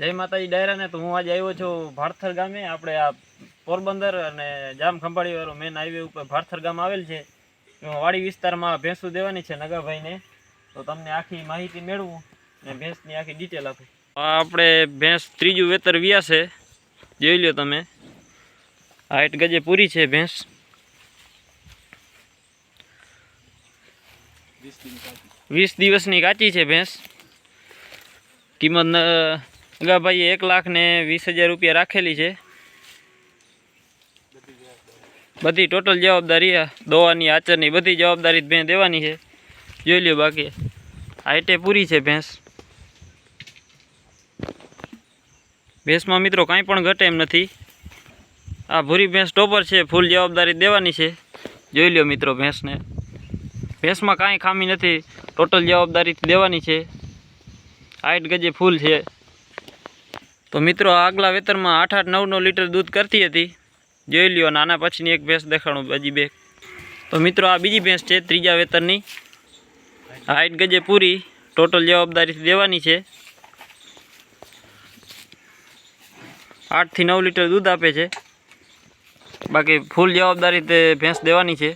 જય માતાજી, ડાયરાને તો હું આજે આવ્યો છું ભારથર ગામે. આપણે આ પોરબંદર અને જામ ખંભાળી વાળો મેન હાઈવે ઉપર ભારથર ગામ આવેલ છે. વાડી વિસ્તારમાં ભેંસું દેવાની છે નગાભાઈને. તો તમને આખી માહિતી મેળવું ને ભેંસની આખી ડિટેલ આપું. આપણે ભેંસ ત્રીજું વેતર વ્યા છે. જોઈ લ્યો તમે. હાઈટ ગજે પૂરી છે ભેંસ. વીસ દિવસની કાચી છે ભેંસ. કિંમત ન- ભાઈ એક લાખ ને વીસ હજાર રૂપિયા રાખેલી છે. બધી ટોટલ જવાબદારી દવાની, આચરની બધી જવાબદારી ભેં દેવાની છે. જોઈ લ્યો બાકી. હાઈટે પૂરી છે ભેંસ. ભેંસમાં મિત્રો કાંઈ પણ ઘટે એમ નથી. આ ભૂરી ભેંસ ટોપર છે, ફૂલ જવાબદારી દેવાની છે. જોઈ લ્યો મિત્રો ભેંસને. ભેંસમાં કાંઈ ખામી નથી. ટોટલ જવાબદારી દેવાની છે. હાઈટ ગજે ફૂલ છે. તો મિત્રો આગલા વેતરમાં આઠ આઠ નવ નવ લીટર દૂધ કરતી હતી. જોઈ લ્યો અને આના પછીની એક ભેંસ દેખાણું બીજી બે. તો મિત્રો, આ બીજી ભેંસ છે, ત્રીજા વેતરની. હાઈટ ગજે પૂરી ટોટલ જવાબદારીથી દેવાની છે. આઠથી નવ લીટર દૂધ આપે છે. બાકી ફૂલ જવાબદારી તે ભેંસ દેવાની છે.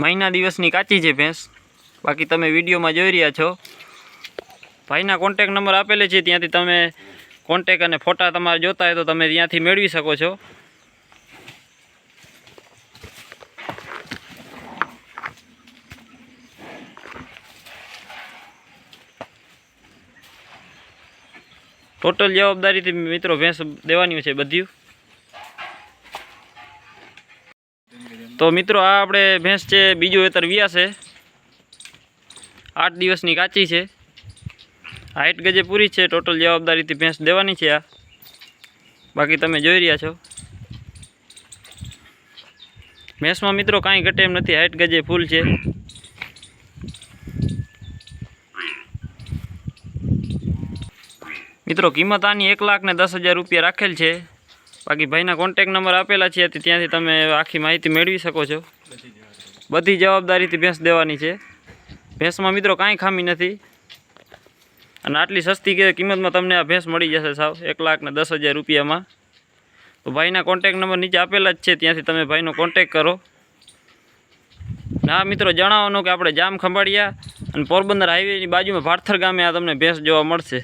મહિના દિવસની કાચી છે ભેંસ. બાકી તમે વિડીયોમાં જોઈ રહ્યા છો. ભાઈના કોન્ટેક નંબર આપેલે છે, ત્યાંથી તમે કોન્ટેક અને ફોટા તમારે જોતા હોય તો તમે ત્યાંથી મેળવી શકો છો. ટોટલ જવાબદારીથી મિત્રો ભેંસ દેવાની છે બધું તો મિત્રો આ આપણે ભેંસ છે, બીજું વેતર વ્યા છે. આઠ દિવસની કાચી છે. હાઈટ ગજે પૂરી છે, ટોટલ જવાબદારીથી ભેંસ દેવાની છે આ. બાકી તમે જોઈ રહ્યા છો. ભેંસમાં મિત્રો કાંઈ ઘટે એમ નથી, હાઈટ ગજે ફૂલ છે. મિત્રો કિંમત આની એક લાખ ને દસ હજાર રૂપિયા રાખેલ છે. બાકી ભાઈના કોન્ટેક નંબર આપેલા છે ત્યાંથી તમે આખી માહિતી મેળવી શકો છો. બધી જવાબદારીથી ભેંસ દેવાની છે. ભેંસમાં મિત્રો કાંઈ ખામી નથી. અને આટલી સસ્તી કે કિંમતમાં તમને આ ભેંસ મળી જશે સાવ, એક લાખ ને દસ હજાર રૂપિયામાં. તો ભાઈના કોન્ટેક નંબર નીચે આપેલા જ છે, ત્યાંથી તમે ભાઈનો કોન્ટેક કરો. ના મિત્રો જણાવવાનું કે આપણે જામ ખંભાળિયા અને પોરબંદર હાઈવેની બાજુમાં ભાથર ગામે આ તમને ભેંસ જોવા મળશે.